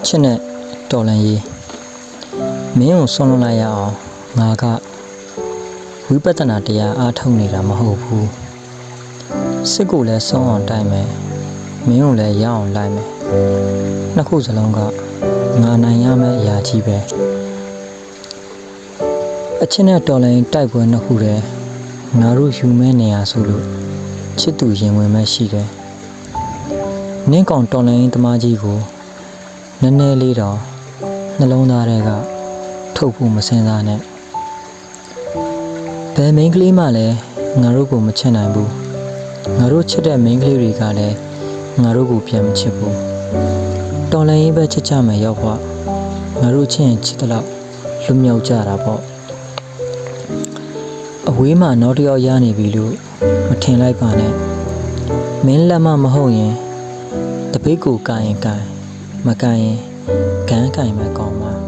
အချစ်နဲ့တော်လန်ရေးမင်းကိုဆွန့်လွတ်လိုက်ရအောင်ငါကဝိပဿနာတရားအားထုတ်နေတာမဟုတ်ဘူးစစ်ကိုလည်းဆုံးအောင်တိုက်မယ်မင်းကိုလည်းရအောင်လိုက်မယ်နှစ်ခုစလုံးကငါနိုင်ရမယ့်အရာကြီးပဲအချစ်နဲ့တော်လန်ရေးတိုက်ပွဲနှစ်ခုတည်းငါတို့ယူမဲနေရဆိုလို့ချစ်သူရင်ဝင်မဲ့ရှိတယ်နင်းကောင်တော်လန်ရေးသမားကြီးကို နည်းနည်းလေးတော့နှလုံးသားထဲကထုတ်ဖို့မစင်စားနဲ့ဘယ်မိန်းကလေးမှလည်းငါတို့ကိုမချစ်နိုင်ဘူးငါတို့ချစ်တဲ့မိန်းကလေးတွေကလည်းငါတို့ကိုပြန်မချစ်ဘူးတော်လည်းရင်ပဲချစ်ကြမယ်ရောက်ကွာငါတို့ချစ်ရင်ချစ်တဲ့လောက်လွတ်မြောက်ကြတာပေါ့အဝေးမှာနောက်တစ်ယောက်ရနေပြီလို့မထင်လိုက်ပါနဲ့မင်းလက်မမဟုတ်ရင်တပိတ်ကိုကာရင်ကာရင် မကန်ရင်ဂန်းကင်မဲ့ကောင်းပါ